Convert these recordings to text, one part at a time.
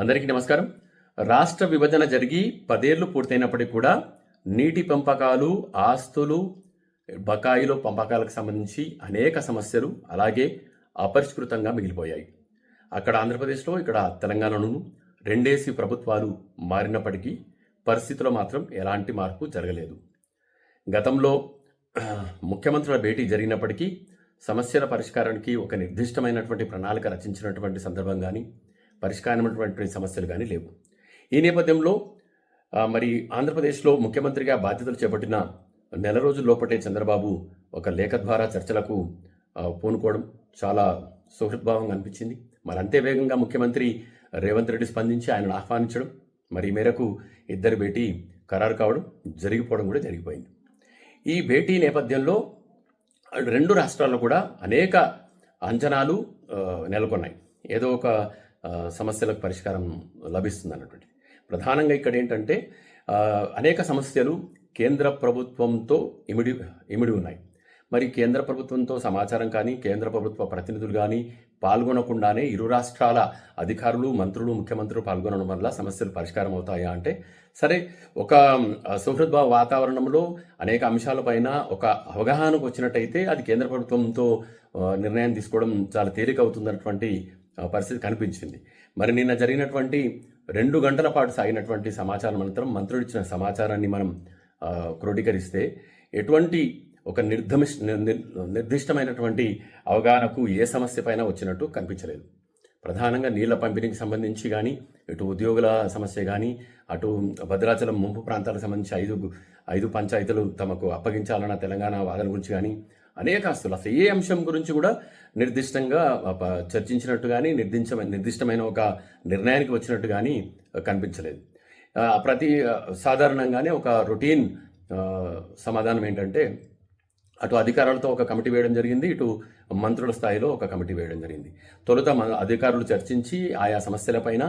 అందరికీ నమస్కారం. రాష్ట్ర విభజన జరిగి పదేళ్ళు పూర్తయినప్పటికీ కూడా నీటి పెంపకాలు ఆస్తులు బకాయిలు పంపకాలకు సంబంధించి అనేక సమస్యలు అలాగే అపరిష్కృతంగా మిగిలిపోయాయి. అక్కడ ఆంధ్రప్రదేశ్లో ఇక్కడ తెలంగాణను రెండేసి ప్రభుత్వాలు మారినప్పటికీ పరిస్థితిలో మాత్రం ఎలాంటి మార్పు జరగలేదు. గతంలో ముఖ్యమంత్రుల భేటీ జరిగినప్పటికీ సమస్యల పరిష్కారానికి ఒక నిర్దిష్టమైనటువంటి ప్రణాళిక రచించినటువంటి సందర్భం కానీ పరిష్కారమైనటువంటి సమస్యలు కానీ లేవు. ఈ నేపథ్యంలో మరి ఆంధ్రప్రదేశ్లో ముఖ్యమంత్రిగా బాధ్యతలు చేపట్టిన నెల రోజుల లోపటే చంద్రబాబు ఒక లేఖ ద్వారా చర్చలకు పూనుకోవడం చాలా సుహృద్భావంగా అనిపించింది. మరి అంతే వేగంగా ముఖ్యమంత్రి రేవంత్ రెడ్డి స్పందించి ఆయనను ఆహ్వానించడం మరి మేరకు ఇద్దరి భేటీ ఖరారు కావడం జరిగిపోవడం కూడా జరిగిపోయింది. ఈ భేటీ నేపథ్యంలో రెండు రాష్ట్రాల్లో కూడా అనేక అంచనాలు నెలకొన్నాయి. ఏదో ఒక సమస్యలకు పరిష్కారం లభిస్తుంది అన్నటువంటి ప్రధానంగా ఇక్కడ ఏంటంటే అనేక సమస్యలు కేంద్ర ప్రభుత్వంతో ఇమిడి ఇమిడి ఉన్నాయి. మరి కేంద్ర ప్రభుత్వంతో సమాచారం కానీ కేంద్ర ప్రభుత్వ ప్రతినిధులు కానీ పాల్గొనకుండానే ఇరు రాష్ట్రాల అధికారులు మంత్రులు ముఖ్యమంత్రులు పాల్గొనడం వల్ల సమస్యలు పరిష్కారం అవుతాయా అంటే సరే ఒక సుహృద్భావ వాతావరణంలో అనేక అంశాలపైన ఒక అవగాహనకు వచ్చినట్టయితే అది కేంద్ర ప్రభుత్వంతో నిర్ణయం తీసుకోవడం చాలా తేలిక అవుతుందన్నటువంటి పరిస్థితి కనిపించింది. మరి నిన్న జరిగినటువంటి రెండు గంటల పాటు సాగినటువంటి సమాచారం అనంతరం మంత్రుడు ఇచ్చిన సమాచారాన్ని మనం క్రోడీకరిస్తే ఎటువంటి ఒక నిర్ధమిష్ నిర్- నిర్దిష్టమైనటువంటి అవగాహనకు ఏ సమస్య పైన వచ్చినట్టు కనిపించలేదు. ప్రధానంగా నీళ్ళ పంపిణీకి సంబంధించి కానీ ఇటు ఉద్యోగుల సమస్య కానీ అటు భద్రాచలం ముంపు ప్రాంతాలకు సంబంధించి ఐదు ఐదు పంచాయతీలు తమకు అప్పగించాలన్న తెలంగాణ వాదన గురించి కానీ అనేక ఆస్తులు. అసలు ఏ అంశం గురించి కూడా నిర్దిష్టంగా చర్చించినట్టు కానీ నిర్దించ నిర్దిష్టమైన ఒక నిర్ణయానికి వచ్చినట్టు కానీ కనిపించలేదు. ప్రతి సాధారణంగానే ఒక రొటీన్ సమాధానం ఏంటంటే అటు అధికారులతో ఒక కమిటీ వేయడం జరిగింది ఇటు మంత్రుల స్థాయిలో ఒక కమిటీ వేయడం జరిగింది. తొలుత అధికారులు చర్చించి ఆయా సమస్యలపైన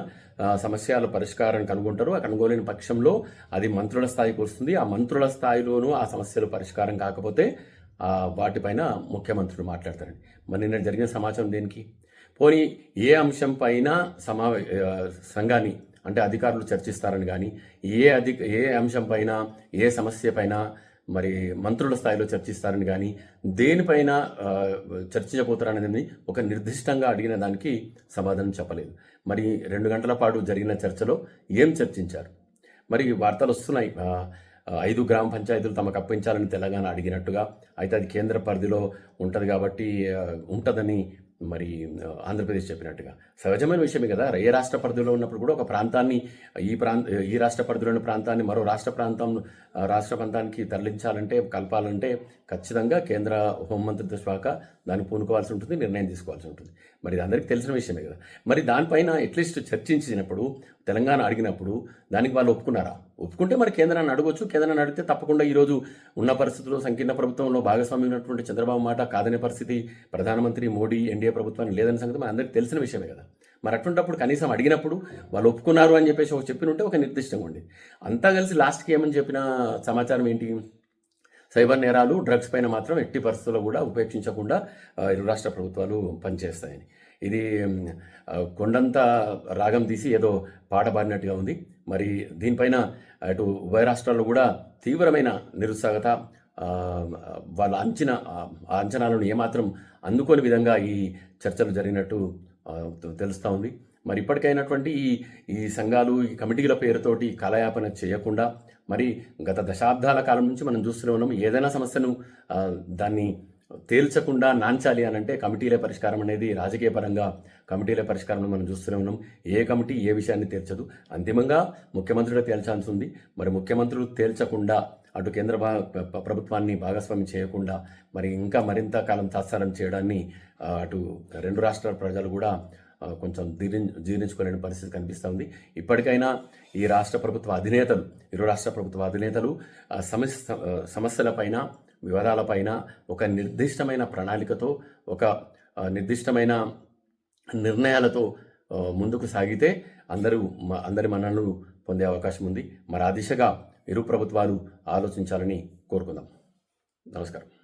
సమస్యల పరిష్కారం కనుగొంటారు. ఆ కనుగోలేని పక్షంలో అది మంత్రుల స్థాయికి వస్తుంది. ఆ మంత్రుల స్థాయిలోనూ ఆ సమస్యలు పరిష్కారం కాకపోతే వాటిపైన ముఖ్యమంత్రులు మాట్లాడతారండి. మరి నిన్న జరిగిన సమాచారం దేనికి? పోనీ ఏ అంశం పైన సమా సంఘాన్ని అంటే అధికారులు చర్చిస్తారని కానీ ఏ అధి ఏ అంశం పైన ఏ సమస్య పైన మరి మంత్రుల స్థాయిలో చర్చిస్తారని కానీ దేనిపైన చర్చించబోతారనేది ఒక నిర్దిష్టంగా అడిగిన దానికి సమాధానం చెప్పలేదు. మరి రెండు గంటల పాటు జరిగిన చర్చలో ఏం చర్చించారు? మరి వార్తలు వస్తున్నాయి. ఐదు గ్రామ పంచాయతీలు తమకు అప్పించాలని తెలంగాణ అడిగినట్టుగా అయితే అది కేంద్ర పరిధిలో ఉంటుంది కాబట్టి ఉంటుందని మరి ఆంధ్రప్రదేశ్ చెప్పినట్టుగా. సహజమైన విషయమే కదా ఏ రాష్ట్ర పరిధిలో ఉన్నప్పుడు కూడా ఒక ప్రాంతాన్ని ఈ ప్రాంత ఈ రాష్ట్ర పరిధిలో ఉన్న ప్రాంతాన్ని మరో రాష్ట్ర ప్రాంతం రాష్ట్ర ప్రాంతానికి తరలించాలంటే కలపాలంటే ఖచ్చితంగా కేంద్ర హోంమంత్రిత్వ శాఖ దాన్ని పూనుకోవాల్సి ఉంటుంది నిర్ణయం తీసుకోవాల్సి ఉంటుంది. మరి ఇది అందరికీ తెలిసిన విషయమే కదా. మరి దానిపైన అట్లీస్ట్ చర్చించినప్పుడు తెలంగాణ అడిగినప్పుడు దానికి వాళ్ళు ఒప్పుకున్నారా? ఒప్పుకుంటే మరి కేంద్రాన్ని అడగొచ్చు. కేంద్రాన్ని అడిగితే తప్పకుండా ఈరోజు ఉన్న పరిస్థితుల్లో సంకీర్ణ ప్రభుత్వంలో భాగస్వామి ఉన్నటువంటి చంద్రబాబు మాట కాదనే పరిస్థితి ప్రధానమంత్రి మోడీ ఎన్డీఏ ప్రభుత్వాన్ని లేదని సంగతి మన అందరికీ తెలిసిన విషయమే కదా. మరి అటువంటిప్పుడు కనీసం అడిగినప్పుడు వాళ్ళు ఒప్పుకున్నారు అని చెప్పేసి ఒక చెప్పిన ఉంటే ఒక నిర్దిష్టంగా ఉంది అంతా కలిసి లాస్ట్కి ఏమని చెప్పిన సమాచారం ఏంటి? సైబర్ నేరాలు డ్రగ్స్ పైన మాత్రం ఎట్టి పరిస్థితుల్లో కూడా ఉపేక్షించకుండా ఇరు రాష్ట్ర ప్రభుత్వాలు పనిచేస్తాయని. ఇది కొండంతా కొండంత రాగం తీసి ఏదో పాట పాడినట్టుగా ఉంది. మరి దీనిపైన అటు ఉభయ రాష్ట్రాల్లో కూడా తీవ్రమైన నిరుత్సాహత వాళ్ళ అంచనా ఆ అంచనాలను ఏమాత్రం అందుకోని విధంగా ఈ చర్చలు జరిగినట్టు తెలుస్తూ ఉంది. మరి ఇప్పటికైనటువంటి ఈ ఈ సంఘాలు ఈ కమిటీల పేరుతోటి కాలయాపన చేయకుండా మరి గత దశాబ్దాల కాలం నుంచి మనం చూస్తూనే ఉన్నాం. ఏదైనా సమస్యను దాన్ని తేల్చకుండా నాంచాలి అని అంటే కమిటీలే పరిష్కారం అనేది రాజకీయ పరంగా కమిటీలే పరిష్కారం మనం చూస్తూనే ఉన్నాం. ఏ కమిటీ ఏ విషయాన్ని తేల్చదు. అంతిమంగా ముఖ్యమంత్రులే తేల్చాల్సి ఉంది. మరి ముఖ్యమంత్రులు తేల్చకుండా అటు కేంద్ర భా ప్రభుత్వాన్ని భాగస్వామి చేయకుండా మరి ఇంకా మరింత కాలం తాత్సారం చేయడాన్ని అటు రెండు రాష్ట్రాల ప్రజలు కూడా కొంచెం జీర్ణి జీర్ణించుకోలేని పరిస్థితి కనిపిస్తూ ఉంది. ఇప్పటికైనా ఈ రాష్ట్ర ప్రభుత్వ అధినేతలు ఇరు రాష్ట్ర ప్రభుత్వ అధినేతలు సమస్య సమస్యల సమస్యలపైన వివరాలపైన ఒక నిర్దిష్టమైన ప్రణాళికతో ఒక నిర్దిష్టమైన నిర్ణయాలతో ముందుకు సాగితే అందరూ మ- అందరి మన్ననలు పొందే అవకాశం ఉంది. మరి ఆ దిశగా ఇరు ప్రభుత్వాలు ఆలోచించాలని కోరుకుందాం. నమస్కారం.